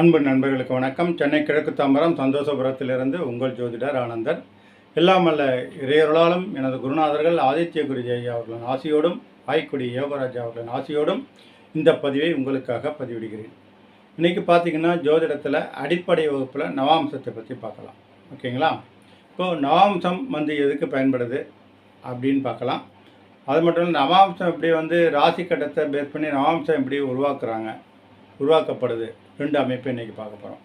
அன்பு நண்பர்களுக்கு வணக்கம். சென்னை கிழக்கு தாம்பரம் சந்தோஷபுரத்திலிருந்து உங்கள் ஜோதிடர் ஆனந்தன். எல்லாம் இறையொருளாலும் இறையருளாலும் எனது குருநாதர்கள் ஆதித்ய குருஜி ஐயா அவர்களின் ஆசியோடும் ஆய்க்குடி யோகராஜா அவர்களின் ஆசியோடும் இந்த பதிவை உங்களுக்காக பதிவிடுகிறேன். இன்றைக்கி பார்த்தீங்கன்னா ஜோதிடத்தில் அடிப்படை வகுப்பில் நவாம்சத்தை பற்றி பார்க்கலாம். ஓகேங்களா? இப்போது நவாம்சம் வந்து எதுக்கு பயன்படுது அப்படின்னு பார்க்கலாம். அது மட்டும் இல்லை நவாம்சம் எப்படி வந்து ராசி கட்டத்தை பேஸ் பண்ணி நவாம்சம் எப்படி உருவாக்குறாங்க உருவாக்கப்படுது ரெண்டு அமைப்பு இன்றைக்கி பார்க்க போகிறோம்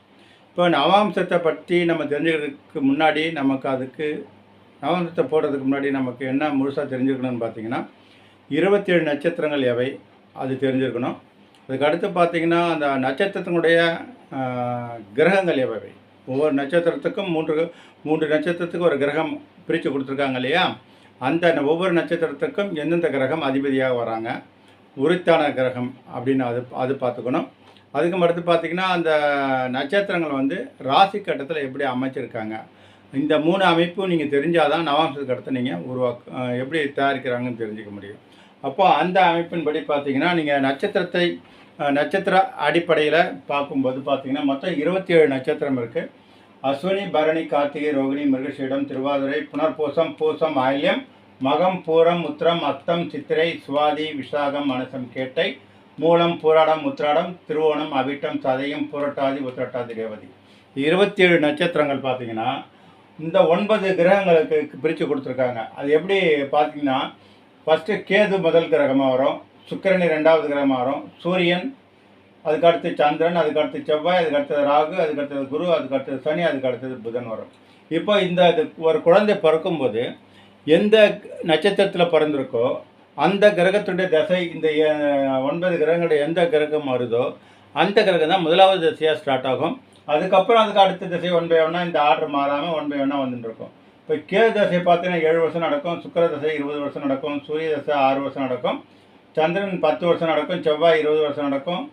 இப்போ நவாம்சத்தை பற்றி நம்ம தெரிஞ்சுக்கிறதுக்கு முன்னாடி நமக்கு அதுக்கு நவாம்சத்தை போடுறதுக்கு முன்னாடி நமக்கு என்ன முழுசாக தெரிஞ்சுக்கணும்னு பார்த்தீங்கன்னா இருபத்தேழு நட்சத்திரங்கள் எவை அது தெரிஞ்சிருக்கணும். அதுக்கு அடுத்து பார்த்தீங்கன்னா அந்த நட்சத்திரத்தினுடைய கிரகங்கள் எவை ஒவ்வொரு நட்சத்திரத்துக்கும் மூன்று மூன்று நட்சத்திரத்துக்கு ஒரு கிரகம் பிரித்து கொடுத்துருக்காங்க இல்லையா? அந்த ஒவ்வொரு நட்சத்திரத்துக்கும் எந்தெந்த கிரகம் அதிபதியாக வராங்க? உரித்தான கிரகம் அப்படின்னு அது அது பார்த்துக்கணும். அதுக்கு அடுத்து பார்த்தீங்கன்னா அந்த நட்சத்திரங்கள் வந்து ராசி கட்டத்தில் எப்படி அமைச்சிருக்காங்க. இந்த மூணு அமைப்பும் நீங்கள் தெரிஞ்சால் தான் நவாம்ச கட்டத்தை நீங்கள் உருவாக்க எப்படி தயாரிக்கிறாங்கன்னு தெரிஞ்சுக்க முடியும். அப்போது அந்த அமைப்பின்படி பார்த்தீங்கன்னா நீங்கள் நட்சத்திரத்தை நட்சத்திர அடிப்படையில் பார்க்கும்போது பார்த்தீங்கன்னா மொத்தம் இருபத்தி ஏழு நட்சத்திரம் இருக்குது அஸ்வினி பரணி கார்த்திகை ரோகிணி மிருகஷீடம் திருவாதிரை புனர்பூசம் பூசம் ஆயில்யம் மகம் பூரம் உத்திரம் அத்தம் சித்திரை சுவாதி விசாகம் மனசம் கேட்டை மூலம் பூராடம் உத்திராடம் திருவோணம் அவிட்டம் சதயம் புரட்டாதி உத்திரட்டாதி ரேவதி. இருபத்தி ஏழு நட்சத்திரங்கள் பார்த்தீங்கன்னா இந்த ஒன்பது கிரகங்களுக்கு பிரித்து கொடுத்துருக்காங்க. அது எப்படி பார்த்தீங்கன்னா ஃபஸ்ட்டு கேது முதல் கிரகமாக வரும் சுக்கிரனி ரெண்டாவது கிரகமாக வரும் சூரியன் அதுக்கடுத்து சந்திரன் அதுக்கடுத்து செவ்வாய் அதுக்கடுத்தது ராகு அதுக்கு அடுத்தது குரு அதுக்கடுத்தது சனி அதுக்கு அடுத்தது புதன் வரும். இப்போ இந்த ஒரு குழந்தை பிறக்கும்போது எந்த நட்சத்திரத்தில் பிறந்திருக்கோ அந்த கிரகத்துடைய தசை இந்த ஒன்பது கிரகங்களுடைய எந்த கிரகம் வருதோ அந்த கிரகம் தான் முதலாவது திசையாக ஸ்டார்ட் ஆகும். அதுக்கப்புறம் அதுக்கு அடுத்த திசை ஒன் பை ஒன்னாக இந்த ஆர்டர் மாறாமல் ஒன் பை ஒன்னாக வந்துட்டுருக்கும் இப்போ கே தசை பார்த்தீங்கன்னா ஏழு வருஷம் நடக்கும் சுக்கிர தசை இருபது வருஷம் நடக்கும் சூரிய தசை ஆறு வருஷம் நடக்கும் சந்திரன் பத்து வருஷம் நடக்கும் செவ்வாய் இருபது வருஷம் நடக்கும்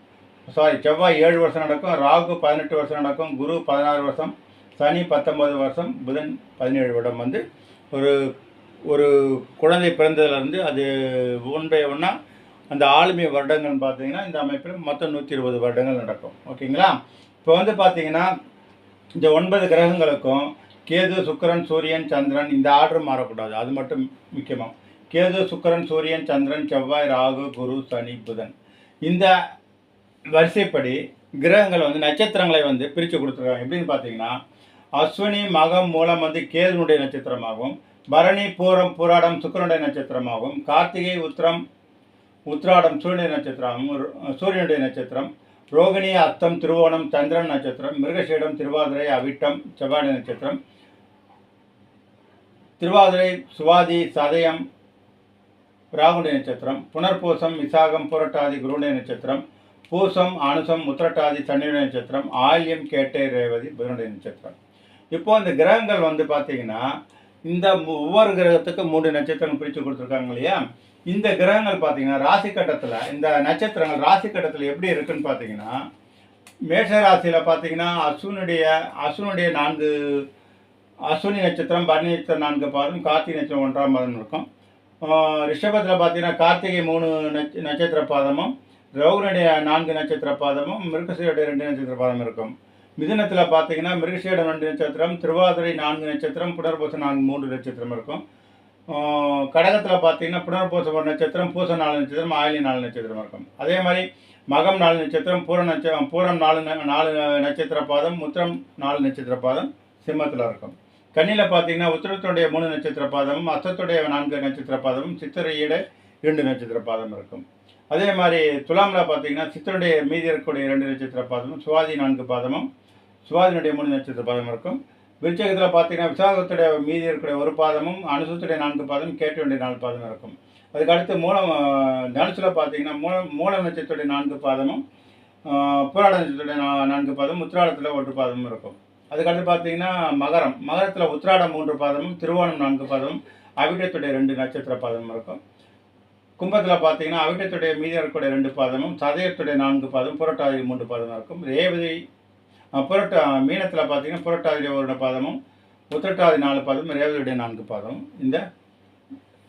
சாரி செவ்வாய் ஏழு வருஷம் நடக்கும் ராகு பதினெட்டு வருஷம் நடக்கும் குரு பதினாறு வருஷம் சனி பத்தொன்பது வருஷம் புதன் பதினேழு வருடம் வந்து ஒரு ஒரு குழந்தை பிறந்ததுலேருந்து அது ஒன் பை ஒன்றா அந்த ஆளுமை வருடங்கள்னு பார்த்தீங்கன்னா இந்த அமைப்பில் மொத்தம் நூற்றி இருபது வருடங்கள் நடக்கும். ஓகேங்களா? இப்போ வந்து பார்த்தீங்கன்னா இந்த ஒன்பது கிரகங்களுக்கும் கேது சுக்கிரன் சூரியன் சந்திரன் இந்த ஆர்டர் மாறக்கூடாது. அது மட்டும் முக்கியமாக கேது சுக்கிரன் சூரியன் சந்திரன் செவ்வாய் ராகு குரு சனி புதன். இந்த வரிசைப்படி கிரகங்கள் வந்து நட்சத்திரங்களை வந்து பிரித்து கொடுத்துருக்காங்க. எப்படின்னு பார்த்தீங்கன்னா அஸ்வினி மகம் மூலம் வந்து கேதுனுடைய நட்சத்திரமாகவும் பரணி பூரம் பூராடம் சுக்கிரனுடைய நட்சத்திரமாகவும் கார்த்திகை உத்திரம் உத்ராடம் சூரியனுடைய நட்சத்திரமாகவும் சூரியனுடைய நட்சத்திரம் ரோகிணி அத்தம் திருவோணம் சந்திரன் நட்சத்திரம் மிருகசீடம் திருவாதிரை அவிட்டம் செவ்வாய் நட்சத்திரம் திருவாதிரை சுவாதி சதயம் ராகுடைய நட்சத்திரம் புனர்பூசம் விசாகம் புரட்டாதி குருடைய நட்சத்திரம் பூசம் அனுசம் உத்திரட்டாதி சனியுடைய நட்சத்திரம் ஆயில்யம் கேட்டை ரேவதி புதனுடைய நட்சத்திரம். இப்போ இந்த கிரகங்கள் வந்து பார்த்தீங்கன்னா இந்த ஒவ்வொரு கிரகத்துக்கும் மூன்று நட்சத்திரம் பிரித்து கொடுத்துருக்காங்க இல்லையா? இந்த கிரகங்கள் பார்த்தீங்கன்னா ராசி கட்டத்தில் இந்த நட்சத்திரங்கள் ராசி கட்டத்தில் எப்படி இருக்குன்னு பார்த்தீங்கன்னா மேஷ ராசியில் பார்த்தீங்கன்னா அசுனுடைய அசுனுடைய நான்கு அஸ்வினி நட்சத்திரம் பரணி நட்சத்திரம் நான்கு பாதம் கார்த்திகை நட்சத்திரம் ஒன்றாம் பாதம் இருக்கும். ரிஷபத்தில் பார்த்தீங்கன்னா கார்த்திகை மூணு நட்ச நட்சத்திர பாதமும் ரவுனுடைய நான்கு நட்சத்திர பாதமும் மிருகசீருடைய ரெண்டு நட்சத்திர பாதம் இருக்கும். மிதனத்தில் பார்த்தீங்கன்னா மிருகசேடம் ரெண்டு நட்சத்திரம் திருவாதிரை நான்கு நட்சத்திரம் புனர்பூசம் நான்கு மூன்று நட்சத்திரம் இருக்கும். கடகத்தில் பார்த்தீங்கன்னா புனர்பூசம் ஒரு நட்சத்திரம் பூசம் நாலு நட்சத்திரம் ஆயிலி நாலு நட்சத்திரம் இருக்கும். அதே மாதிரி மகம் நாலு நட்சத்திரம் பூர நட்சத்திரம் பூரம் நாலு நாலு நட்சத்திர பாதம் உத்திரம் நாலு நட்சத்திர பாதம் சிம்மத்தில் இருக்கும். கண்ணியில் பார்த்தீங்கன்னா உத்திரத்துடைய மூணு நட்சத்திர பாதமும் அத்தத்துடைய நான்கு நட்சத்திர பாதமும் சித்திரையிட இரண்டு நட்சத்திர பாதம் இருக்கும். அதே மாதிரி துலாமில் பார்த்தீங்கன்னா சித்தருடைய மீதி இருக்கக்கூடிய இரண்டு நட்சத்திர பாதமும் சுவாதி நான்கு பாதமும் சிவாஜினுடைய மூணு நட்சத்திர பாதம் இருக்கும். விருச்சகத்தில் பார்த்தீங்கன்னா விசாகத்துடைய மீதி இருக்கிற ஒரு பாதமும் அனுசத்துடைய நான்கு பாதம் கேட்டுடைய நாலு பாதம் இருக்கும். அதுக்கடுத்து மூலம் தனுசில் பார்த்தீங்கன்னா மூலம் மூல நட்சத்திரத்துடைய நான்கு பாதமும் புராட நட்சத்திரத்துடைய நான்கு பாதமும் உத்திராடத்தில் ஒன்று பாதமும் இருக்கும். அதுக்கடுத்து பார்த்தீங்கன்னா மகரம் மகரத்தில் உத்திராடம் மூன்று பாதமும் திருவோணம் நான்கு பாதமும் அவிட்டத்துடைய ரெண்டு நட்சத்திர பாதமும் இருக்கும். கும்பத்தில் பார்த்தீங்கன்னா அவிட்டத்துடைய மீதி இருக்கக்கூடிய ரெண்டு பாதமும் சதயத்துடைய நான்கு பாதம் புரட்டாதி மூன்று பாதமும் இருக்கும். ரேவதி புரட்டா மீனத்தில் பார்த்தீங்கன்னா புரட்டாதி ஒரு பாதமும் உத்திரட்டாதி நாலு பாதமும் ரேவதியுடைய நான்கு பாதமும் இந்த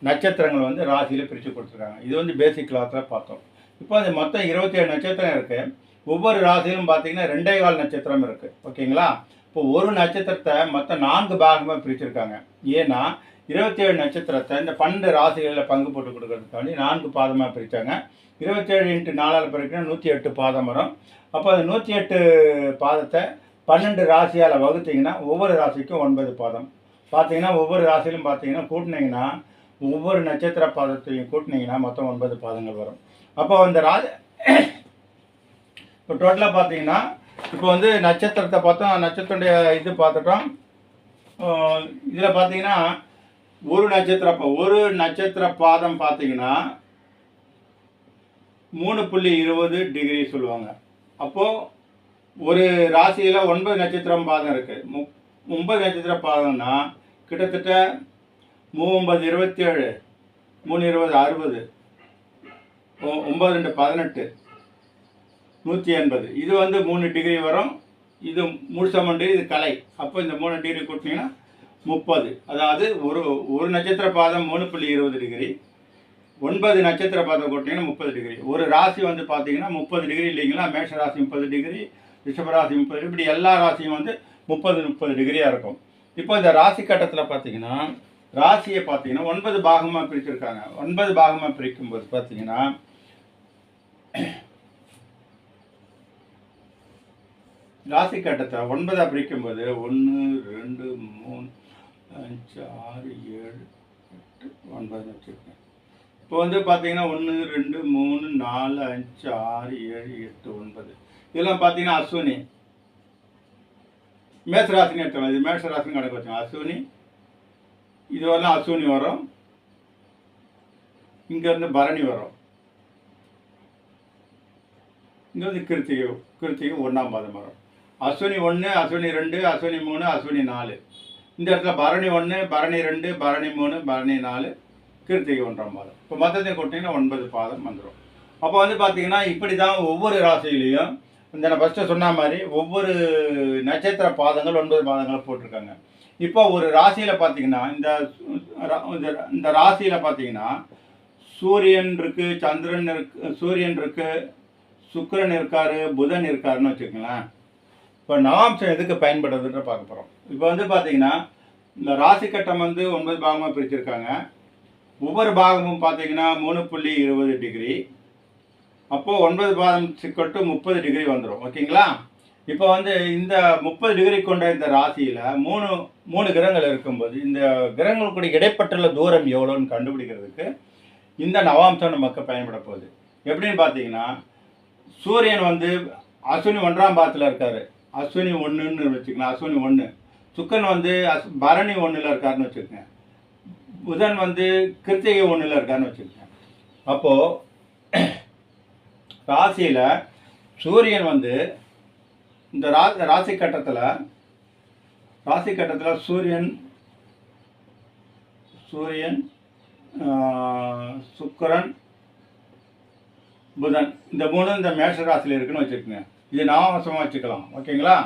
நட்சத்திரங்கள் வந்து ராசியில் பிரித்து கொடுத்துருக்காங்க. இது வந்து பேசிக் கிளாத்தில் பார்த்தோம். இப்போ அது மொத்தம் இருபத்தி ஏழு நட்சத்திரம் இருக்குது ஒவ்வொரு ராசியிலும் பார்த்தீங்கன்னா ரெண்டே கால் நட்சத்திரம் இருக்குது ஓகேங்களா? இப்போ ஒரு நட்சத்திரத்தை மொத்தம் நான்கு பாகமாக பிரிச்சிருக்காங்க. ஏன்னா இருபத்தேழு நட்சத்திரத்தை இந்த பன்னெண்டு ராசிகளில் பங்கு போட்டு கொடுக்கறதுக்காண்டி நான்கு பாதமாக பிரித்தாங்க இருபத்தேழு இன்ட்டு நாலால் பிறகு நூற்றி எட்டு பாதம் வரும். அப்போ அந்த நூற்றி எட்டு பாதத்தை பன்னெண்டு ராசியால் வகுத்தீங்கன்னா ஒவ்வொரு ராசிக்கும் ஒன்பது பாதம். பார்த்தீங்கன்னா ஒவ்வொரு ராசியிலும் பார்த்தீங்கன்னா கூட்டினீங்கன்னா ஒவ்வொரு நட்சத்திர பாதத்தையும் கூட்டினீங்கன்னா மொத்தம் ஒன்பது பாதங்கள் வரும். அப்போ அந்த ராஜ இப்போ டோட்டலாக பார்த்தீங்கன்னா இப்போ வந்து நட்சத்திரத்தை பார்த்தோம் நட்சத்திரத்துடைய இது பார்த்துட்டோம். இதில் பார்த்தீங்கன்னா ஒரு நட்சத்திர ஒரு நட்சத்திர பாதம் பார்த்தீங்கன்னா மூணு புள்ளி இருபது டிகிரி சொல்லுவாங்க. அப்போது ஒரு ராசியில் ஒன்பது நட்சத்திரம் பாதம் இருக்குது மு ஒன்பது நட்சத்திர பாதம்னா கிட்டத்தட்ட மூவொம்பது இருபத்தேழு மூணு இருபது அறுபது ஒ- ஒம்பது ரெண்டு பதினெட்டு நூற்றி எண்பது. இது வந்து மூணு டிகிரி வரும். இது முழுசமண்டு இது கலை. அப்போ இந்த மூணு டிகிரி கொடுத்தீங்கன்னா முப்பது. அதாவது ஒரு ஒரு நட்சத்திர பாதம் மூணு புள்ளி இருபது டிகிரி ஒன்பது நட்சத்திர பாதம் கொடுத்தீங்கன்னா முப்பது டிகிரி. ஒரு ராசி வந்து பார்த்தீங்கன்னா முப்பது டிகிரி இல்லைங்களா? மேஷ ராசி முப்பது டிகிரி ரிஷபராசி முப்பது டிகிரி. இப்படி எல்லா ராசியும் வந்து முப்பது முப்பது டிகிரியாக இருக்கும். இப்போ இந்த ராசி கட்டத்தில் பார்த்தீங்கன்னா ராசியை பார்த்தீங்கன்னா ஒன்பது பாகமாக பிரிச்சிருக்காங்க. ஒன்பது பாகமாக பிரிக்கும்போது பார்த்தீங்கன்னா ராசி கட்டத்தை ஒன்பதாக பிரிக்கும்போது ஒன்று ரெண்டு மூணு அஞ்சு ஆறு ஏழு எட்டு ஒன்பது வச்சுருக்கேன் இப்போ வந்து பார்த்தீங்கன்னா ஒன்று ரெண்டு மூணு நாலு அஞ்சு ஆறு ஏழு எட்டு ஒன்பது. இதெல்லாம் பார்த்தீங்கன்னா அஸ்வினி. மேசராசினி எடுத்துக்கலாம் இது மேஷராசினி கணக்கு வச்சோம் அஸ்வினி இது வரலாம் அஸ்வினி வரும். இங்கேருந்து பரணி வரும். இங்கே வந்து கிருத்திகை கிருத்திகை ஒன்றாம் பாதம் வரும். அஸ்வினி ஒன்று அஸ்வினி ரெண்டு அஸ்வினி மூணு அஸ்வினி நாலு. இந்த இடத்துல பரணி ஒன்று பரணி ரெண்டு பரணி மூணு பரணி நாலு. கிருத்திகை ஒன்றாம் பாதம். இப்போ மொத்தத்தை கொட்டிங்கன்னா ஒன்பது பாதம் வந்துடும் அப்போ வந்து பார்த்தீங்கன்னா இப்படி தான் ஒவ்வொரு ராசியிலையும் இந்த நான் ஃபஸ்ட்டு சொன்ன மாதிரி ஒவ்வொரு நட்சத்திர பாதங்கள் ஒன்பது பாதங்களை போட்டிருக்காங்க. இப்போ ஒரு ராசியில் பார்த்தீங்கன்னா இந்த இந்த- ராசியில் பார்த்தீங்கன்னா சூரியன் இருக்குது சந்திரன் இருக்கு சூரியன் இருக்குது சுக்கிரன் இருக்காரு புதன் இருக்காருன்னு வச்சுக்கோங்களேன். இப்போ நவாம்சம் எதுக்கு பயன்படுதுன்ற பார்க்க போகிறோம் இப்போ வந்து பார்த்தீங்கன்னா இந்த ராசி கட்டம் வந்து ஒன்பது பாகமாக பிரிச்சிருக்காங்க. ஒவ்வொரு பாகமும் பார்த்தீங்கன்னா மூணு புள்ளி இருபது டிகிரி. அப்போது ஒன்பது பாதம் சிக்கட்டு முப்பது டிகிரி வந்துடும் ஓகேங்களா? இப்போ வந்து இந்த முப்பது டிகிரி கொண்ட இந்த ராசியில் மூணு மூணு கிரகங்கள் இருக்கும்போது இந்த கிரகங்களுக்குடைய இடைப்பட்டுள்ள தூரம் எவ்வளோன்னு கண்டுபிடிக்கிறதுக்கு இந்த நவாம்சம் நமக்கு பயன்பட போகுது. எப்படின்னு பார்த்தீங்கன்னா சூரியன் வந்து அஸ்வினி ஒன்றாம் பாதத்தில் இருக்கார். அஸ்வினி ஒன்றுன்னு வச்சுக்கலாம் அஸ்வினி ஒன்று சுக்கன் வந்து அஸ் பரணி ஒன்றில் இருக்காருன்னு வச்சுக்கோங்க. புதன் வந்து கிருத்திகை ஒன்றில் இருக்கான்னு வச்சுக்கோங்க. அப்போது ராசியில் சூரியன் வந்து இந்த ரா ராசி கட்டத்தில் ராசி கட்டத்தில் சூரியன் சூரியன் சுக்கரன் புதன். இந்த மூணு இந்த மேஷ ராசியில் இருக்குன்னு வச்சுக்கோங்க. இது நாமவசமாக வச்சுக்கலாம். ஓகேங்களா?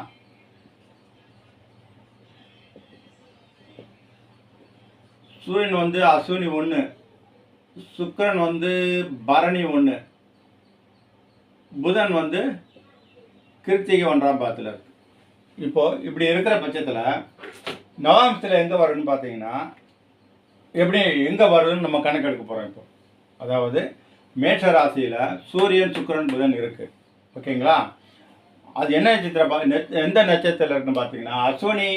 சூரியன் வந்து அஸ்வினி ஒன்று சுக்கரன் வந்து பரணி ஒன்று புதன் வந்து கிருத்திகை ஒன்றாம் பாதத்தில் இருக்கு. இப்போது இப்படி இருக்கிற பட்சத்தில் நவாம்சத்தில் எங்கே வரும்னு பார்த்தீங்கன்னா எப்படி எங்கே வருதுன்னு நம்ம கணக்கெடுக்க போகிறோம் இப்போ. அதாவது மேஷ ராசியில் சூரியன் சுக்கரன் புதன் இருக்குது ஓகேங்களா? அது என்ன நட்சத்திரம் பா- எந்த நட்சத்திரத்தில் இருக்குன்னு பார்த்தீங்கன்னா அஸ்வினி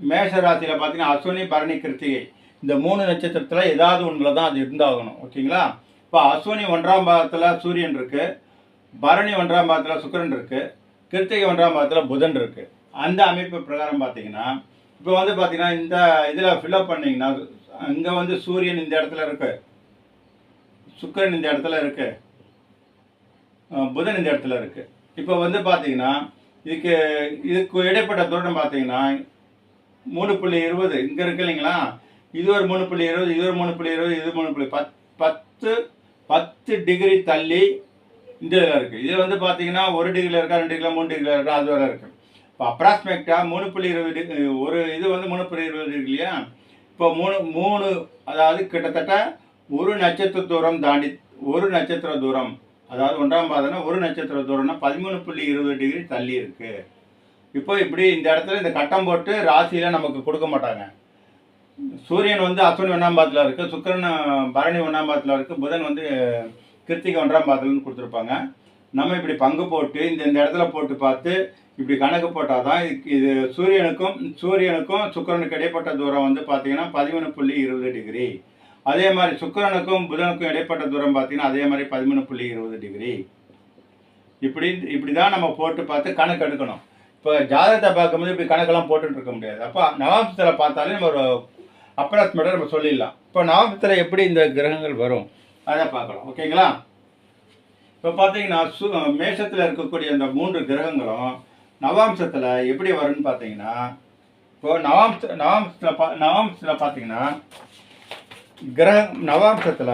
மேஷ ராசியில் பார்த்தீங்கன்னா அஸ்வினி பரணி கிருத்திகை. இந்த மூணு நட்சத்திரத்தில் ஏதாவது ஒன்றில் தான் அது இருந்தாகணும். ஓகேங்களா? இப்போ அஸ்வினி ஒன்றாம் பாகத்தில் சூரியன் இருக்குது பரணி ஒன்றாம் பாகத்தில் சுக்கிரன் இருக்குது கிருத்திகை ஒன்றாம் பாகத்தில் புதன் இருக்குது அந்த அமைப்பு பிரகாரம் பார்த்தீங்கன்னா இப்போ வந்து பார்த்தீங்கன்னா இந்த இதில் ஃபில்அப் பண்ணிங்கன்னா இங்கே வந்து சூரியன் இந்த இடத்துல இருக்கு. சுக்கரன் இந்த இடத்துல இருக்கு. புதன் இந்த இடத்துல இருக்கு. இப்போ வந்து பார்த்தீங்கன்னா இதுக்கு இதுக்கு இடைப்பட்ட தூரம் பார்த்தீங்கன்னா மூணு புள்ளி இருபது. இங்கே இருக்கு இல்லைங்களா? இது ஒரு மூணு புள்ளி இருபது இது ஒரு மூணு புள்ளி இருபது இது மூணு புள்ளி பத் பத்து பத்து டிகிரி தள்ளி இந்த இதில் இருக்குது இது வந்து பார்த்தீங்கன்னா ஒரு டிகிரியில் இருக்கா ரெண்டு டிகிரியில் மூணு டிகிரியில் இருக்கா அது வரை இருக்குது இப்போ அப்ராக்சிமேட்டாக மூணு புள்ளி இருபது டிகிரி ஒரு இது வந்து மூணு புள்ளி இருபது டிகிரி இல்லையா? இப்போ மூணு மூணு அதாவது கிட்டத்தட்ட ஒரு நட்சத்திர தூரம் தாண்டி ஒரு நட்சத்திர தூரம் அதாவது ஒன்றாம் பாதம்னா ஒரு நட்சத்திர தூரம்னா பதிமூணு புள்ளி இருபது டிகிரி தள்ளி இருக்குது இப்போ இப்படி இந்த இடத்துல இந்த கட்டம் போட்டு ராசியில் நமக்கு கொடுக்க மாட்டாங்க. சூரியன் வந்து அஸ்வினி ஒன்றாம் பாதத்தில் இருக்குது சுக்கரன் பரணி ஒன்றாம் பாதத்தில் இருக்குது புதன் வந்து கிருத்திகை ஒன்றாம் பாதத்துலன்னு கொடுத்துருப்பாங்க. நம்ம இப்படி பங்கு போட்டு இந்த இந்த இடத்துல போட்டு பார்த்து இப்படி கணக்கு போட்டால் தான் இது சூரியனுக்கும் சூரியனுக்கும் சுக்கிரனுக்கு இடைப்பட்ட தூரம் வந்து பார்த்தீங்கன்னா பதிமூணு புள்ளி இருபது டிகிரி. அதே மாதிரி சுக்கிரனுக்கும் புதனுக்கும் இடைப்பட்ட தூரம் பார்த்தீங்கன்னா அதே மாதிரி பதிமூணு புள்ளி இருபது டிகிரி. இப்படி இப்படி தான் நம்ம போட்டு பார்த்து கணக்கு எடுக்கணும். இப்போ ஜாதகத்தை பார்க்கும்போது இப்படி கணக்கெல்லாம் போட்டுட்டு இருக்க முடியாது. அப்போ நவாம்சத்தில் பார்த்தாலே நம்ம ஒரு அப்ராக்சிமேட்டாக நம்ம சொல்லிடலாம். இப்போ நவாம்சத்தில் எப்படி இந்த கிரகங்கள் வரும்? அதை பார்க்கலாம். ஓகேங்களா? இப்போ பார்த்தீங்கன்னா சு மேஷத்தில் இருக்கக்கூடிய அந்த மூன்று கிரகங்களும் நவாம்சத்தில் எப்படி வரும்னு பார்த்தீங்கன்னா இப்போ நவாம்ச நவாம்சத்தில் பா நவாம்சத்தில் பார்த்தீங்கன்னா கிரக நவாம்சத்தில்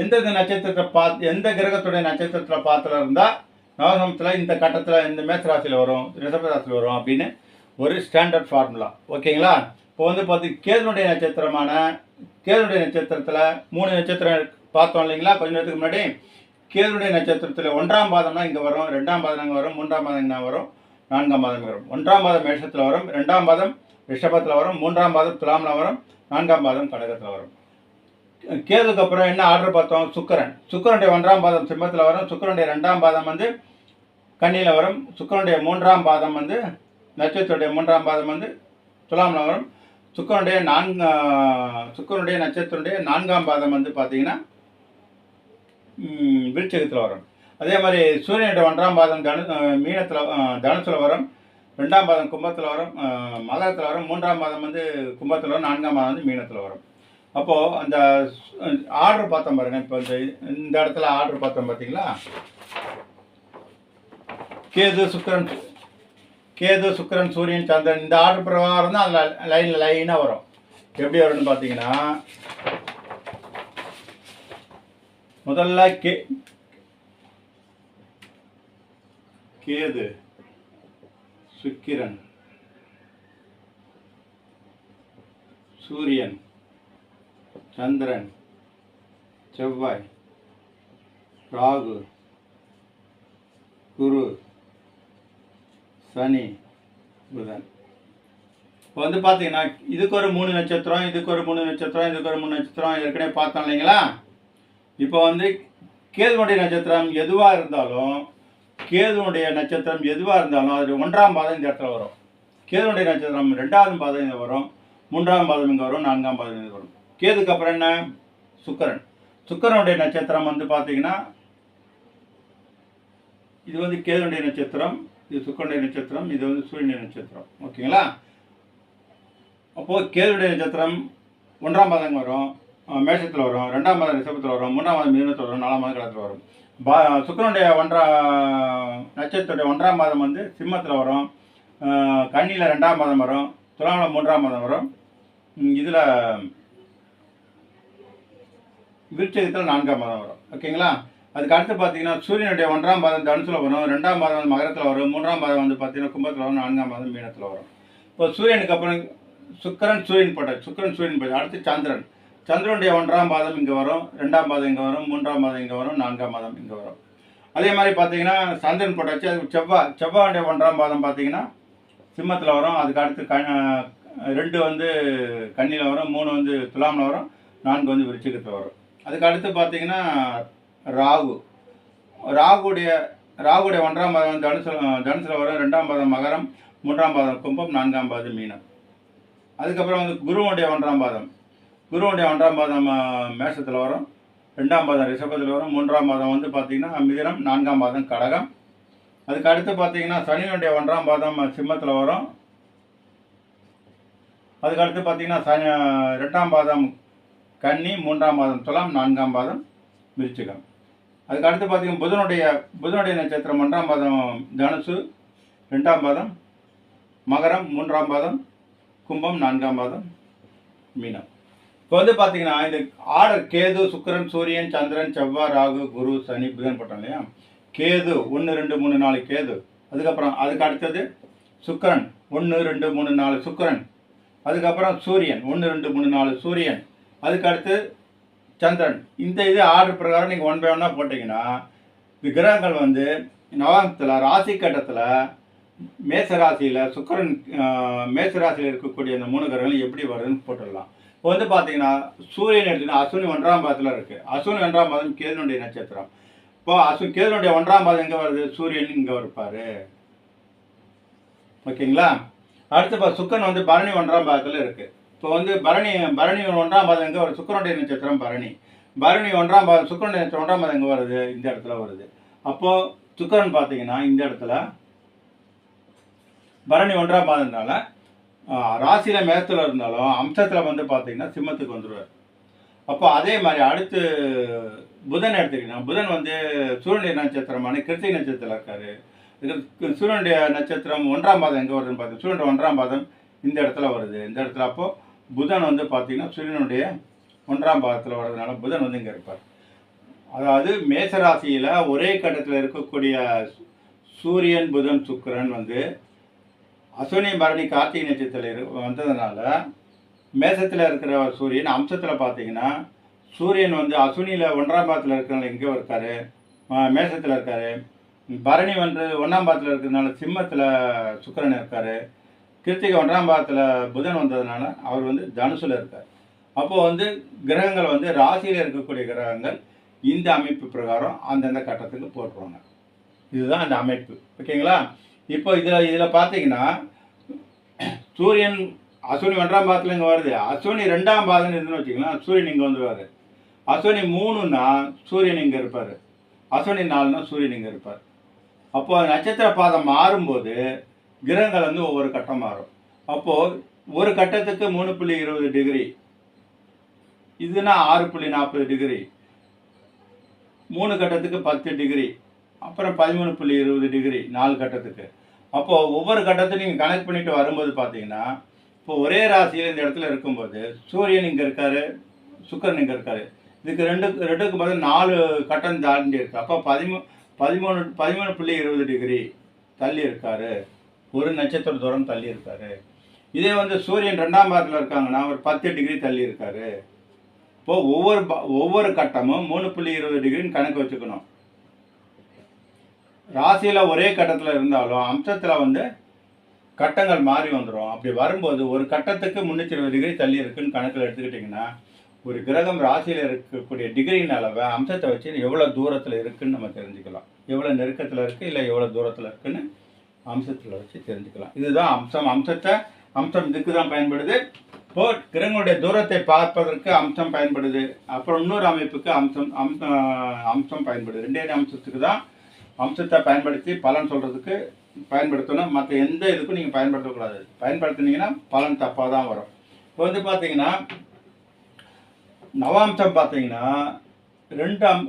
எந்தெந்த நட்சத்திரத்தை பார்த்து எந்த கிரகத்துடைய நட்சத்திரத்தில் பாத்துல இருந்தால் நவசமத்தில் இந்த கட்டத்தில் இந்த மேசராசியில் வரும் ரிஷபராசியில் வரும் அப்படின்னு ஒரு ஸ்டாண்டர்ட் ஃபார்முலா ஓகேங்களா? இப்போ வந்து பார்த்து கேதுனுடைய நட்சத்திரமான கேதுனுடைய நட்சத்திரத்தில் மூணு நட்சத்திரம் பார்த்தோம் இல்லைங்களா? கொஞ்ச நேரத்துக்கு முன்னாடி கேதுனுடைய நட்சத்திரத்தில் ஒன்றாம் பாதம்னா இங்கே வரும் ரெண்டாம் பாதம் இங்கே வரும் மூன்றாம் பாதம் இங்கே வரும் நான்காம் பாதம் வரும். ஒன்றாம் பாதம் மேஷத்தில் வரும் ரெண்டாம் பாதம் ரிஷபத்தில் வரும் மூன்றாம் பாதம் துலாமில் வரும் நான்காம் பாதம் கடகத்தில் வரும். கேதுக்கு அப்புறம் என்ன ஆர்டர் பார்த்தோம்? சுக்கரன். சுக்கரனுடைய ஒன்றாம் பாதம் சிம்மத்தில் வரும் சுக்கரனுடைய ரெண்டாம் பாதம் வந்து கன்னியில் வரும் சுக்கரனுடைய மூன்றாம் பாதம் வந்து நட்சத்திரத்துடைய மூன்றாம் பாதம் வந்து துலாம் வரும் சுக்கரனுடைய நான்கு சுக்கரனுடைய நட்சத்திரனுடைய நான்காம் பாதம் வந்து பார்த்தீங்கன்னா விருச்சகத்தில் வரும். அதே மாதிரி சூரியனுடைய ஒன்றாம் பாதம் தனு மீனத்தில் தனுசில் வரும். ரெண்டாம் பாதம் கும்பத்தில் வரும். மகரத்தில் வரும். மூன்றாம் பாதம் வந்து கும்பத்தில் வரும். நான்காம் பாதம் வந்து மீனத்தில் வரும். அப்போது அந்த ஆர்டர் பார்த்தோம் பாருங்க. இப்போ இந்த இந்த இடத்துல ஆர்டர் பார்த்தோம் பார்த்தீங்களா கேது சுக்கிரன் கேது சுக்கிரன் சூரியன் சந்திரன் இந்த ஆர்டர் பிரகாரம் தான் அதில் லைனில் லைனாக வரும். எப்படி வரும்னு பார்த்தீங்கன்னா முதல்ல கே கேது சுக்கிரன் சூரியன் சந்திரன் செவ்வாய் ராகு குரு சனி புதன். இப்போ வந்து பார்த்தீங்கன்னா இதுக்கு ஒரு மூணு நட்சத்திரம் இதுக்கு ஒரு மூணு நட்சத்திரம் இதுக்கு ஒரு மூணு நட்சத்திரம் ஏற்கனவே பார்த்தோம் இல்லைங்களா? இப்போ வந்து கேதுனுடைய நட்சத்திரம் எதுவாக இருந்தாலும் கேதுனுடைய நட்சத்திரம் எதுவாக இருந்தாலும் அது ஒன்றாம் பாதம் இந்த இடத்துல வரும். கேதுனுடைய நட்சத்திரம் ரெண்டாவது பாதம் இங்கே வரும் மூன்றாம் பாதம் இங்கே வரும் நான்காம் பாதம் இங்கே வரும். கேதுக்கு அப்புறம் என்ன? சுக்கரன். சுக்கரனுடைய நட்சத்திரம் வந்து பார்த்தீங்கன்னா இது வந்து கேதுனுடைய நட்சத்திரம் இது சுக்கரனுடைய நட்சத்திரம் இது வந்து சூரியனுடைய நட்சத்திரம். ஓகேங்களா? அப்போது கேதுடைய நட்சத்திரம் ஒன்றாம் பாதம் வரும் மேஷத்தில் வரும் ரெண்டாம் மாதம் ரிஷபத்தில் வரும் மூன்றாம் மாதம் மிதனத்தில் வரும் நாலாம் மாதம் கடத்தில் வரும். பா சுக்கரனுடைய ஒன்றா நட்சத்திரத்துடைய ஒன்றாம் மாதம் வந்து சிம்மத்தில் வரும் கண்ணியில் ரெண்டாம் மாதம் வரும் துலாமில் மூன்றாம் மாதம் வரும். இதில் விருச்சகத்தில் நான்காம் மாதம் வரும். ஓகேங்களா? அதுக்கு அடுத்து பார்த்தீங்கன்னா சூரியனுடைய ஒன்றாம் பாதம் தனுசில் வரும் ரெண்டாம் பாதம் வந்து மகரத்தில் வரும் மூன்றாம் பாதம் வந்து பார்த்தீங்கன்னா கும்பத்தில் வரும் நான்காம் பாதம் மீனத்தில் வரும். இப்போ சூரியனுக்கு அப்புறம் சுக்கிரன் சூரியன் போட்டார். சுக்கரன் சூரியன் போட்டார் அடுத்து சந்திரன். சந்திரனுடைய ஒன்றாம் பாதம் இங்கே வரும் ரெண்டாம் பாதம் இங்கே வரும் மூன்றாம் பாதம் இங்கே வரும் நான்காம் பாதம் இங்கே வரும். அதே மாதிரி பார்த்தீங்கன்னா சந்திரன் போட்டாச்சு. அது செவ்வாய் செவ்வாயுடைய ஒன்றாம் பாதம் பார்த்தீங்கன்னா சிம்மத்தில் வரும். அதுக்கு அடுத்து க ரெண்டு வந்து கண்ணியில் வரும் மூணு வந்து துலாமில் வரும் நான்கு வந்து விருச்சிகத்தில் வரும். அதுக்கு அடுத்து பார்த்தீங்கன்னா ராகு. ராகுடைய ராகுடைய ஒன்றாம் பாதம் தனுசு தனுசில் வரும் ரெண்டாம் பாதம் மகரம் மூன்றாம் பாதம் கும்பம் நான்காம் பாதம் மீனம். அதுக்கப்புறம் வந்து குருவனுடைய ஒன்றாம் பாதம். குருவனுடைய ஒன்றாம் பாதம் மேஷத்தில் வரும். ரெண்டாம் பாதம் ரிஷபத்தில் வரும். மூன்றாம் பாதம் வந்து பார்த்திங்கன்னா மிதிரம் நான்காம் பாதம் கடகம். அதுக்கு அடுத்து பார்த்தீங்கன்னா சனியுடைய ஒன்றாம் பாதம் சிம்மத்தில் வரும். அதுக்கு அடுத்து பார்த்தீங்கன்னா சனி ரெண்டாம் பாதம் கன்னி மூன்றாம் பாதம் துலாம் நான்காம் பாதம் விருச்சிகம். அதுக்கு அடுத்து பார்த்தீங்கன்னா புதனுடைய புதனுடைய நட்சத்திரம் ஒன்றாம் பாதம் தனுசு ரெண்டாம் பாதம் மகரம் மூன்றாம் பாதம் கும்பம் நான்காம் பாதம் மீனம். இப்போ வந்து பார்த்தீங்கன்னா இந்த ஆர்டர் கேது சுக்கரன் சூரியன் சந்திரன் செவ்வாய் ராகு குரு சனி புதன் போட்டோம் இல்லையா? கேது ஒன்று ரெண்டு மூணு நாலு கேது. அதுக்கப்புறம் அதுக்கு அடுத்தது சுக்கிரன் ஒன்று ரெண்டு மூணு நாலு சுக்கரன். அதுக்கப்புறம் சூரியன் ஒன்று ரெண்டு மூணு நாலு சூரியன். அதுக்கு அடுத்து சந்திரன் இந்த இது ஆர்டர் பிரகாரம் நீங்கள் ஒன் பை ஒன்னாக போட்டிங்கன்னா இந்த கிரகங்கள் வந்து நவகத்தில் ராசி கட்டத்தில் மேச ராசியில் சுக்கரன் மேச ராசியில் இருக்கக்கூடிய அந்த மூணு கிரகங்கள் எப்படி வருதுன்னு போட்டுடலாம். இப்போ வந்து பார்த்தீங்கன்னா சூரியன் எடுத்தீங்கன்னா அஸ்வினி ஒன்றாம் பாதத்தில் இருக்குது அஸ்வினி ஒன்றாம் பாதம் கேதுனுடைய நட்சத்திரம். இப்போ அசு கேதுனுடைய ஒன்றாம் பாதம் எங்கே வருது? சூரியன் இங்கே இருப்பார். ஓகேங்களா? அடுத்து இப்போ சுக்கன் வந்து பரணி ஒன்றாம் பாதத்தில் இருக்குது இப்போ வந்து பரணி பரணி ஒன்றாம் பாதம் எங்கே வருது? சுக்கரனுடைய நட்சத்திரம் பரணி. பரணி ஒன்றாம் பாதம் சுக்கரனுடைய நட்சத்திரம் ஒன்றாம் பாதம் எங்கே வருது? இந்த இடத்துல வருது. அப்போது சுக்கரன் பார்த்தீங்கன்னா இந்த இடத்துல பரணி ஒன்றாம் பாதம்னால ராசியில் மேகத்தில் இருந்தாலும் அம்சத்தில் வந்து பார்த்தீங்கன்னா சிம்மத்துக்கு வந்துடுவார் அப்போ அதே மாதிரி அடுத்து புதன் எடுத்துக்கிட்டீங்கன்னா புதன் வந்து சூரியனுடைய நட்சத்திரமான கிருத்திகை நட்சத்திரத்தில் இருக்காரு. இது சூரியனுடைய நட்சத்திரம் ஒன்றாம் பாதம் எங்கே வருதுன்னு பார்த்தீங்கன்னா சூரியனுடைய ஒன்றாம் பாதம் இந்த இடத்துல வருது. இந்த இடத்துல அப்போது புதன் வந்து பார்த்திங்கன்னா சூரியனுடைய ஒன்றாம் பாதத்தில் வர்றதுனால புதன் வந்து இங்கே இருப்பார். அதாவது மேசராசியில் ஒரே கட்டத்தில் இருக்கக்கூடிய சூரியன் புதன் சுக்கிரன் வந்து அஸ்வினி பரணி கார்த்திகை நட்சத்திரத்தில் இரு வந்ததுனால மேசத்தில் இருக்கிற சூரியன் அம்சத்தில் பார்த்தீங்கன்னா சூரியன் வந்து அஸ்வினியில் ஒன்றாம் பாகத்தில் இருக்கிறனால எங்கே இருக்கார். மேசத்தில் இருக்கார். பரணி வந்து ஒன்றாம் பாகத்தில் இருக்கிறதுனால சிம்மத்தில் சுக்கிரன் இருக்கார். கிருத்திகை ஒன்றாம் பாதத்தில் புதன் வந்ததுனால அவர் வந்து தனுசில் இருக்கார். அப்போது வந்து கிரகங்கள் வந்து ராசியில் இருக்கக்கூடிய கிரகங்கள் இந்த அமைப்பு பிரகாரம் அந்தந்த கட்டத்துக்கு போட்டுருவாங்க. இதுதான் அந்த அமைப்பு. ஓகேங்களா? இப்போ இதில் இதில் பார்த்தீங்கன்னா சூரியன் அஸ்வினி ஒன்றாம் பாதத்தில் இங்கே வருது. அஸ்வினி ரெண்டாம் பாதம்னு இருந்துன்னு வச்சுக்கலாம் சூரியன் இங்கே வந்துடுவார் அஸ்வினி மூணுன்னா சூரியன் இங்கே இருப்பார். அஸ்வினி நாலுனா சூரியன் இங்கே இருப்பார். அப்போது நட்சத்திர பாதம் மாறும்போது கிரகங்கள் வந்து ஒவ்வொரு கட்டம் மாறும். அப்போது ஒரு கட்டத்துக்கு மூணு புள்ளி இருபது டிகிரி. இதுனா ஆறு புள்ளி நாற்பது டிகிரி. மூணு கட்டத்துக்கு பத்து டிகிரி. அப்புறம் பதிமூணு புள்ளி இருபது டிகிரி நாலு கட்டத்துக்கு. அப்போது ஒவ்வொரு கட்டத்தையும் நீங்கள் கனெக்ட் பண்ணிட்டு வரும்போது பார்த்தீங்கன்னா இப்போ ஒரே ராசியில் இந்த இடத்துல இருக்கும்போது சூரியன் இங்கே இருக்காரு சுக்கரன் இங்கே இருக்காரு. இதுக்கு ரெண்டு ரெண்டுக்கு பதில் நாலு கட்டம் தாண்டி இருக்கு அப்போ பதிமூ பதிமூணு பதிமூணு புள்ளி இருபது டிகிரி தள்ளி இருக்காரு. ஒரு நட்சத்திர தூரம் தள்ளி இருக்காரு இதே வந்து சூரியன் ரெண்டாம் பாகத்தில் இருக்காங்கன்னா ஒரு பத்து டிகிரி தள்ளி இருக்காரு இப்போ ஒவ்வொரு ப- ஒவ்வொரு கட்டமும் மூணு புள்ளி இருபது டிகிரின்னு கணக்கு வச்சுக்கணும். ராசியில் ஒரே கட்டத்தில் இருந்தாலும் அம்சத்தில் வந்து கட்டங்கள் மாறி வந்துடும் அப்படி வரும்போது ஒரு கட்டத்துக்கு முந்நூற்றி இருபது டிகிரி தள்ளி இருக்குன்னு கணக்கில் எடுத்துக்கிட்டிங்கன்னா ஒரு கிரகம் ராசியில் இருக்கக்கூடிய டிகிரியின் அளவை அம்சத்தை வச்சு எவ்வளோ தூரத்தில் இருக்குன்னு நம்ம தெரிஞ்சுக்கலாம். எவ்வளோ நெருக்கத்தில் இருக்குது இல்லை எவ்வளோ தூரத்தில் இருக்குன்னு அம்சத்தில் வச்சு தெரிஞ்சுக்கலாம். இதுதான் அம்சம். அம்சத்தை அம்சம் இதுக்கு தான் பயன்படுது. இப்போ கிரகங்களுடைய தூரத்தை பார்ப்பதற்கு அம்சம் பயன்படுது. அப்புறம் இன்னொரு அமைப்புக்கு அம்சம் அம்சம் பயன்படுது. ரெண்டே அம்சத்துக்கு தான் அம்சத்தை பயன்படுத்தி பலன் சொல்கிறதுக்கு பயன்படுத்தணும். மற்ற எந்த இதுக்கும் நீங்கள் பயன்படுத்தக்கூடாது பயன்படுத்தினீங்கன்னா பலன் தப்பாக தான் வரும். இப்போ வந்து பார்த்தீங்கன்னா நவாம்சம் பார்த்தீங்கன்னா ரெண்டு அம்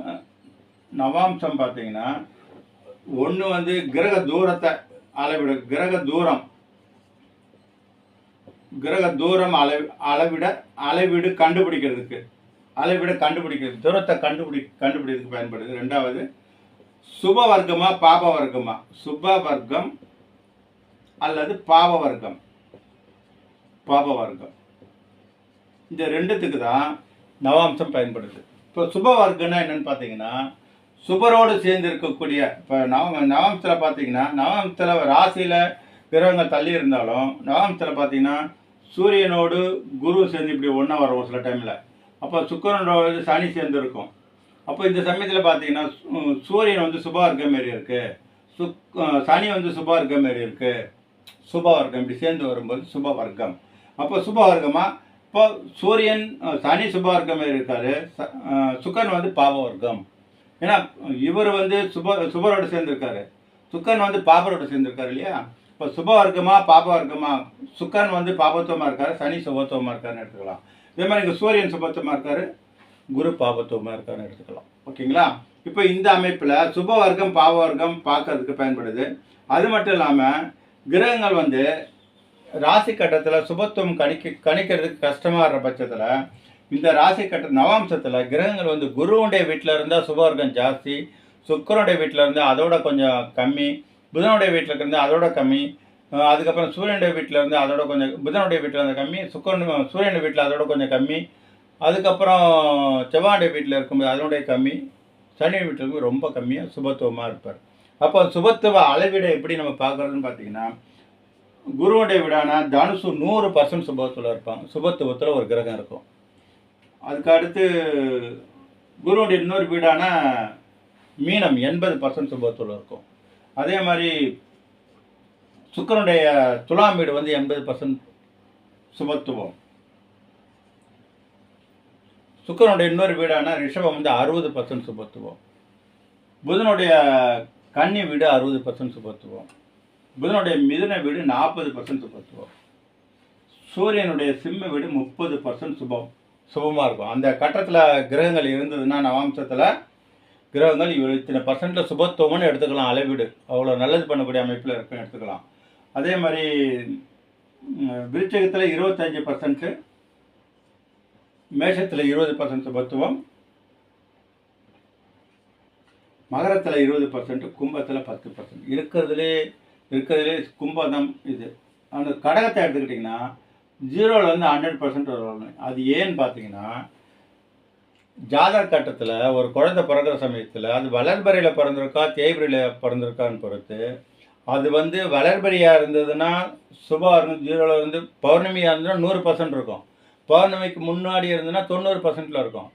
நவாம்சம் பார்த்தீங்கன்னா ஒன்று வந்து கிரக தூரத்தை அளவிட கிரக தூரம். கிரக தூரம் அளவி அளவிட அளவீடு கண்டுபிடிக்கிறதுக்கு. அளவிட கண்டுபிடிக்கிறது. தூரத்தை கண்டுபிடி கண்டுபிடிக்கிறதுக்கு பயன்படுது. ரெண்டாவது சுப வர்க்கமா பாப வர்க்கமா? சுப வர்க்கம் அல்லது பாப வர்க்கம்? பாப வர்க்கம். இந்த ரெண்டுத்துக்கு தான் நவாம்சம் பயன்படுது. இப்போ சுப வர்க்கம்னா என்னன்னு பார்த்தீங்கன்னா சுபரோடு சேர்ந்து இருக்கக்கூடிய இப்போ நவம் நவாம்சத்தில் பார்த்தீங்கன்னா நவமத்தில் ராசியில் கிரகங்கள் தள்ளி இருந்தாலும் நவாம்சத்தில் பார்த்தீங்கன்னா சூரியனோடு குரு சேர்ந்து இப்படி ஒன்றா வரும் ஒரு சில டைமில் அப்போ சுக்கரனோட சனி சேர்ந்து இருக்கும் அப்போ இந்த சமயத்தில் பார்த்தீங்கன்னா சூரியன் வந்து சுபா வர்க்கம் மாரி இருக்குது சுக் சனி வந்து சுபா வர்க்கம் மாரி இருக்குது சுபா வர்க்கம் இப்படி சேர்ந்து வரும்போது சுப வர்க்கம் அப்போ சுப வர்க்கமாக இப்போ சூரியன் சனி சுபா வர்க்கம் மாரி இருக்காரு. ச- சுக்கரன் வந்து பாவ வர்க்கம் ஏன்னா இவர் வந்து சுப சுபரோடு சேர்ந்துருக்காரு. சுக்கன் வந்து பாபரோடு சேர்ந்துருக்காரு இல்லையா? இப்போ சுப வர்க்கமா பாப வர்க்கமா சுக்கன் வந்து பாபத்துவமாக இருக்காரு சனி சுபத்துவமாக இருக்காருன்னு எடுத்துக்கலாம். இதே மாதிரி இங்கே சூரியன் சுபத்துவமாக இருக்காரு குரு பாபத்துவமாக இருக்கான்னு எடுத்துக்கலாம். ஓகேங்களா? இப்போ இந்த அமைப்பில் சுப வர்க்கம் பாவ வர்க்கம் பார்க்கறதுக்கு பயன்படுது. அது மட்டும் இல்லாமல் கிரகங்கள் வந்து ராசி கட்டத்தில் சுபத்துவம் கணிக்க கணிக்கிறதுக்கு கஷ்டமாக இருக்கிற பட்சத்தில் இந்த ராசி கட்ட நவாம்சத்தில் கிரகங்கள் வந்து குருவுடைய வீட்டில் இருந்தால் சுபவர்க்கம் ஜாஸ்தி சுக்கரனுடைய வீட்டில் இருந்தால் அதோட கொஞ்சம் கம்மி புதனுடைய வீட்டில் இருந்தால் அதோட கம்மி அதுக்கப்புறம் சூரியனுடைய வீட்டில் இருந்து அதோட கொஞ்சம் புதனுடைய வீட்டில் இருந்து கம்மி சுக்கரன் சூரியனுடைய வீட்டில் அதோட கொஞ்சம் கம்மி அதுக்கப்புறம் செவ்வாயுடைய வீட்டில் இருக்கும்போது அதனுடைய கம்மி சனி வீட்டில் இருக்கும் ரொம்ப கம்மியாக சுபத்துவமாக இருப்பார். அப்போ சுபத்துவ அளவிட எப்படி நம்ம பார்க்குறதுன்னு பார்த்தீங்கன்னா குருவுடைய வீடான தனுசு நூறு பர்சன்ட் சுபத்துவத்தில் இருப்பாங்க சுபத்துவத்தில் ஒரு கிரகம் இருக்கும். அதுக்கு அடுத்து குருவுடைய இன்னொரு வீடான மீனம் எண்பது பர்சன்ட் சுபத்துவத்தில் இருக்கும். அதே மாதிரி சுக்கரனுடைய துலாம் வீடு வந்து எண்பது பர்சன்ட் சுபத்துவம். சுக்கரனுடைய இன்னொரு வீடான ரிஷபம் வந்து அறுபது பர்சன்ட் சுபத்துவம். புதனுடைய கன்னி வீடு அறுபது பர்சன்ட் சுபத்துவம். புதனுடைய மிதுன வீடு நாற்பது பர்சன்ட் சுபத்துவம். சூரியனுடைய சிம்ம வீடு முப்பது பர்சன்ட் சுபம். சுபமாக இருக்கும். அந்த கட்டத்தில் கிரகங்கள் இருந்ததுன்னா நவாம்சத்தில் கிரகங்கள் இவ்வளோ இத்தனை பர்சன்ட்டில் சுபத்துவம்னு எடுத்துக்கலாம் அளவீடு. அவ்வளோ நல்லது பண்ணக்கூடிய அமைப்பில் இருக்குன்னு எடுத்துக்கலாம். அதே மாதிரி விருச்சகத்தில் இருபத்தஞ்சி பர்சன்ட்டு மேஷத்தில் இருபது பர்சன்ட் சுபத்துவம் மகரத்தில் இருபது பர்சன்ட் கும்பத்தில் பத்து பர்சன்ட் இருக்கிறதுலே இருக்கிறதுலே கும்பம் இது. அந்த கடகத்தை எடுத்துக்கிட்டிங்கன்னா ஜீரோலேருந்து ஹண்ட்ரட் பர்சன்ட் வருவாங்க அது ஏன்னு பார்த்தீங்கன்னா ஜாதக கட்டத்தில் ஒரு குழந்தை பிறக்கிற சமயத்தில் அது வளர்பறையில் பிறந்திருக்கா தேய்பிரியில் பிறந்திருக்கான்னு பொறுத்து அது வந்து வளர்பறியாக இருந்ததுன்னா சுபா இருந்து ஜீரோவில் இருந்து பௌர்ணமியாக இருந்ததுன்னா நூறு பர்சன்ட் இருக்கும். பௌர்ணமிக்கு முன்னாடி இருந்ததுன்னா தொண்ணூறு பர்சன்ட்டில் இருக்கும்.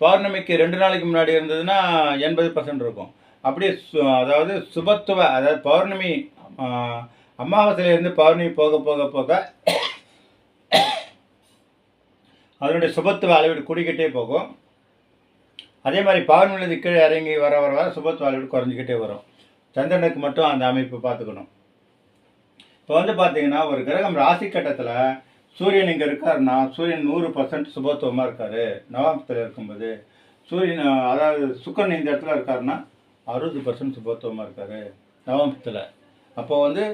பௌர்ணமிக்கு ரெண்டு நாளைக்கு முன்னாடி இருந்ததுன்னா எண்பது பர்சன்ட் இருக்கும். அப்படியே சு- அதாவது சுபத்துவ அதாவது பௌர்ணமி அமாவாசையிலேருந்து பௌர்ணமி போக போக போக அதனுடைய சுபத்துவ அளவீடு கூடிக்கிட்டே போகும். அதே மாதிரி பௌர்ணமியிலிருந்து கீழே இறங்கி வர வர வர சுபத்துவ அளவீடு குறைஞ்சிக்கிட்டே வரும். சந்திரனுக்கு மட்டும் அந்த அமைப்பு பார்த்துக்கணும். இப்போ வந்து பார்த்தீங்கன்னா ஒரு கிரகம் ராசி கட்டத்தில் சூரியன் இங்கே இருக்காருன்னா சூரியன் நூறு பர்சன்ட் சுபத்துவமாக இருக்காரு. நவாம்சத்தில் இருக்கும்போது சூரியன் அதாவது சுக்கரன் இந்த இடத்துல இருக்காருன்னா அறுபது பர்சன்ட் சுபத்துவமாக இருக்காரு நவாம்சத்தில் அப்போ வந்து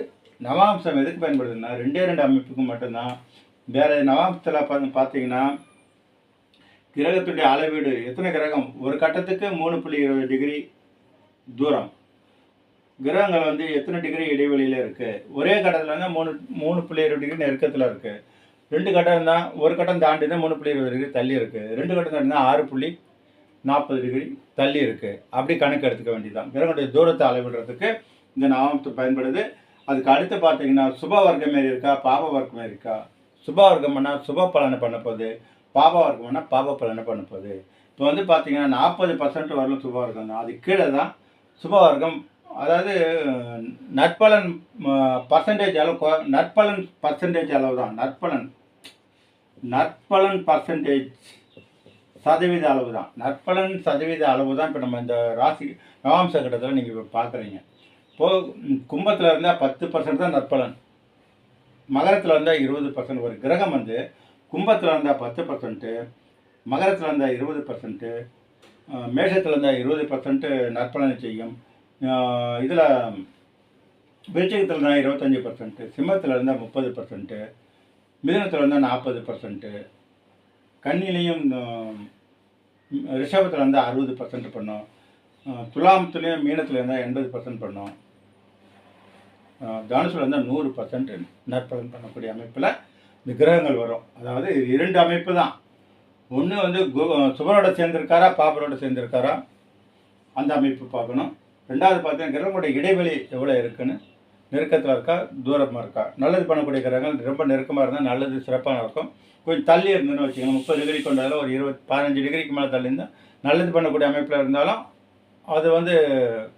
நவாம்சம் எதுக்கு பயன்படுதுன்னா ரெண்டே ரெண்டு அமைப்புக்கு மட்டும்தான் வேறு நவாம்சத்தில் பார்த்து பார்த்தீங்கன்னா கிரகத்துடைய அளவீடு எத்தனை கிரகம்? ஒரு கட்டத்துக்கு மூணு புள்ளி இருபது டிகிரி தூரம். கிரகங்கள் வந்து எத்தனை டிகிரி இடைவெளியில் இருக்குது ஒரே கட்டத்தில் வந்து மூணு மூணு புள்ளி இருபது டிகிரி நெருக்கத்தில் இருக்குது ரெண்டு கட்டம் இருந்தால் ஒரு கட்டம் தாண்டி தான் மூணு புள்ளி இருபது டிகிரி தள்ளி இருக்குது ரெண்டு கட்டம் தாண்டினா ஆறு புள்ளி நாற்பது டிகிரி தள்ளி இருக்குது அப்படி கணக்கு எடுத்துக்க வேண்டியதுதான். கிரகங்களுடைய தூரத்தை அளவிடுறதுக்கு இந்த நாமத்து பயன்படுது. அதுக்கு அடுத்து பார்த்தீங்கன்னா சுப வர்க்கம் மாரி இருக்கா? பாப வர்க்கம் மாரி இருக்கா? சுப வர்க்கம்னா சுப பலனை பண்ண போகுது. பாப வர்க்கம்னா பாப பலனை பண்ண போகுது. இப்போ வந்து பார்த்தீங்கன்னா நாற்பது பர்சன்ட் வரலும் சுப வர்க்கம் தான். அது கீழே தான் சுப வர்க்கம் அதாவது நற்பலன் பர்சன்டேஜ் அளவு நற்பலன் பர்சன்டேஜ் அளவு தான். நற்பலன் நற்பலன் பர்சன்டேஜ் சதவீத அளவு தான். நற்பலன் சதவீத அளவு தான் இப்போ நம்ம இந்த ராசி நவாம்ச கட்டத்தில் நீங்கள் இப்போ பார்க்குறீங்க. இப்போ கும்பத்தில் இருந்தால் பத்து பர்சன்ட் தான் நற்பலன். மகரத்தில் இருந்தால் இருபது பர்சன்ட் ஒரு கிரகம் வந்து கும்பத்தில் இருந்தால் பத்து பர்சன்ட்டு மகரத்தில் இருந்தால் இருபது பர்சன்ட்டு மேஷத்தில் இருந்தால் இருபது பர்சன்ட்டு நற்பலனை செய்யும். இதில் விருச்சகத்தில் இருந்தால் இருபத்தஞ்சி பர்சன்ட்டு சிம்மத்தில் இருந்தால் முப்பது பர்சன்ட்டு மிதனத்தில் இருந்தால் நாற்பது பர்சன்ட்டு கண்ணிலையும் ரிஷபத்தில் இருந்தால் அறுபது பர்சன்ட் பண்ணும். துலாமத்துலேயும் மீனத்தில் இருந்தால் எண்பது பர்சன்ட் பண்ணும். தனுசுல இருந்தால் நூறு பர்சன்ட் நற்பலன் பண்ணக்கூடிய அமைப்பில் இந்த கிரகங்கள் வரும். அதாவது இரண்டு அமைப்பு தான். ஒன்று வந்து கு- சுபரோட சேர்ந்திருக்காரா பாபரோட சேர்ந்திருக்காரா? அந்த அமைப்பு பார்க்கணும். ரெண்டாவது பார்த்தீங்கன்னா கிரகங்களுடைய இடைவெளி எவ்வளோ இருக்குன்னு? நெருக்கத்தில் இருக்கா தூரமாக இருக்கா? நல்லது பண்ணக்கூடிய கிரகங்கள் ரொம்ப நெருக்கமாக இருந்தால் நல்லது சிறப்பாக இருக்கும். கொஞ்சம் தள்ளி இருந்ததுன்னு வச்சுக்கோங்க முப்பது டிகிரி கொண்டாலும் ஒரு இருபத்தி பதினஞ்சு டிகிரிக்கு மேலே தள்ளி இருந்தால் நல்லது பண்ணக்கூடிய அமைப்பில் இருந்தாலும் அது வந்து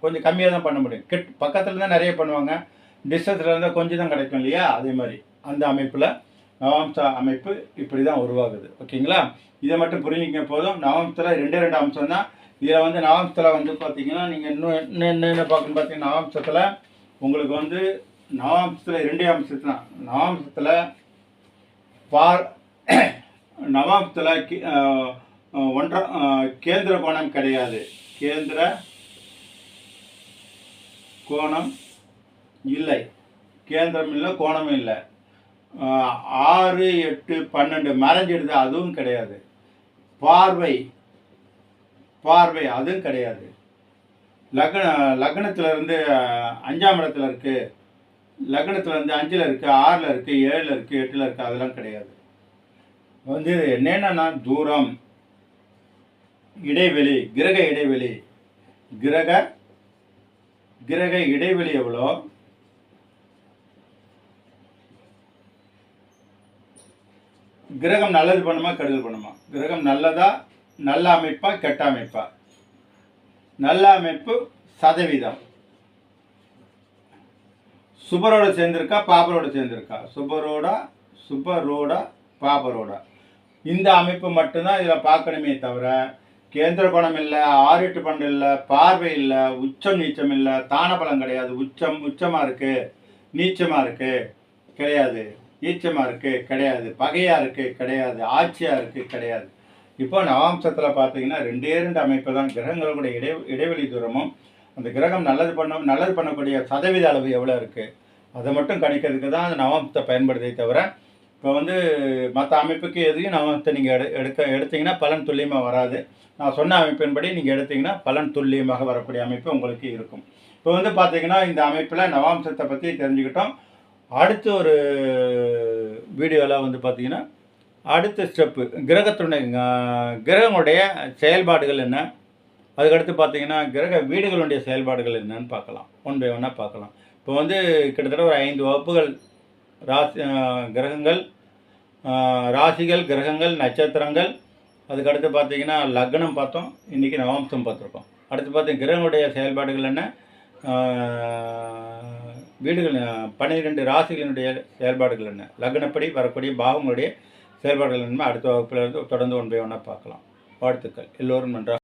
கொஞ்சம் கம்மியாக தான் பண்ண முடியும். கெட் பக்கத்தில் தான் நிறைய பண்ணுவாங்க. டிஸ்டன்ஸில் இருந்தால் கொஞ்சம் தான் கிடைக்கும் இல்லையா? அதே மாதிரி அந்த அமைப்பில் நவாம்ச அமைப்பு இப்படி தான் உருவாகுது. ஓகேங்களா? இதை மட்டும் புரிஞ்சுக்க போதும். நவாம்சத்தில் ரெண்டே ரெண்டு அம்சம் தான் இதில் வந்து நவாம்சத்தில் வந்து பார்த்தீங்கன்னா நீங்கள் இன்னும் என்ன என்ன என்ன பார்க்கணும்னு பார்த்தீங்கன்னா நவாம்சத்தில் உங்களுக்கு வந்து நவாம்சத்தில் ரெண்டே அம்சத்து தான் நவாம்சத்தில் பார் நவாம்சத்தில் கி- ஒன்றரை கேந்திர கோணம் கிடையாது. கேந்திர கோணம் இல்லை. கேந்திரம் இல்லை கோணமும் இல்லை. ஆறு எட்டு பன்னெண்டு மறைஞ்சிடுது அதுவும் கிடையாது. பார்வை பார்வை அதுவும் கிடையாது. லக்ன லக்னத்துலேருந்து அஞ்சாம் இடத்துல இருக்குது லக்னத்துல இருந்து அஞ்சில் இருக்குது ஆறில் இருக்குது ஏழில் இருக்குது எட்டில் இருக்குது அதெல்லாம் கிடையாது. வந்து என்னென்னா தூரம் இடைவெளி கிரக இடைவெளி. கிரக கிரக இடைவெளி எவ்வளோ? கிரகம் நல்லது பண்ணுமா கெடுதல் பண்ணுமா? கிரகம் நல்லதா நல்ல அமைப்பா கெட்ட அமைப்பா? நல்ல அமைப்பு சதவீதம். சுபரோட சேர்ந்திருக்கா பாபரோட சேர்ந்திருக்கா? சுபரோடா சுபரோடா பாபரோடா. இந்த அமைப்பு மட்டும்தான் இதில் பார்க்கணுமே தவிர கேந்திர குணம் இல்லை ஆறிட்டு பண்டு இல்லை பார்வை இல்லை உச்சம் நீச்சம் இல்லை தானபலம் கிடையாது. உச்சம் உச்சமாக இருக்குது நீச்சமாக இருக்குது கிடையாது. ஈச்சமாக இருக்குது கிடையாது. பகையாக இருக்குது கிடையாது. ஆட்சியாக இருக்குது கிடையாது. இப்போ நவாம்சத்தில் பார்த்தீங்கன்னா ரெண்டே ரெண்டு அமைப்பு தான் கிரகங்களுடைய இடை இடைவெளி தூரமும் அந்த கிரகம் நல்லது பண்ண நல்லது பண்ணக்கூடிய சதவீத அளவு எவ்வளோ இருக்குது அதை மட்டும் கணிக்கிறதுக்கு தான் அந்த நவாம்சத்தை பயன்படுதே தவிர இப்போ வந்து மற்ற அமைப்புக்கு எதையும் நவாம்சத்தை நீங்கள் எடு எடுக்க எடுத்தீங்கன்னா பலன் துல்லியமாக வராது. நான் சொன்ன அமைப்பின்படி நீங்கள் எடுத்தீங்கன்னா பலன் துல்லியமாக வரக்கூடிய அமைப்பு உங்களுக்கு இருக்கும். இப்போ வந்து பார்த்தீங்கன்னா இந்த அமைப்பில் நவாம்சத்தை பற்றி தெரிஞ்சுக்கிட்டோம். அடுத்து ஒரு வீடியோவில் வந்து பார்த்தீங்கன்னா அடுத்த ஸ்டெப்பு கிரகத்துடைய கிரகங்களுடைய செயல்பாடுகள் என்ன? அதுக்கடுத்து பார்த்தீங்கன்னா கிரக வீடுகளுடைய செயல்பாடுகள் என்னன்னு பார்க்கலாம். ஒன் பை ஒன்னாக பார்க்கலாம். இப்போ வந்து கிட்டத்தட்ட ஒரு ஐந்து வகுப்புகள் ராசி கிரகங்கள் ராசிகள் கிரகங்கள் நட்சத்திரங்கள் அதுக்கடுத்து பார்த்தீங்கன்னா லக்னம் பார்த்தோம். இன்றைக்கி நவம்சம் பார்த்துருக்கோம். அடுத்து பார்த்தீங்க கிரகங்களுடைய செயல்பாடுகள் என்ன? வீடுகள் பன்னிரெண்டு ராசிகளினுடைய செயல்பாடுகள் என்ன? லக்னப்படி வரக்கூடிய பாவங்களுடைய செயல்பாடுகள் என்ன? அடுத்த வகுப்பில் இருந்து தொடர்ந்து ஒன்றை ஒன்றா பார்க்கலாம். வாழ்த்துக்கள். எல்லோரும் நன்றாக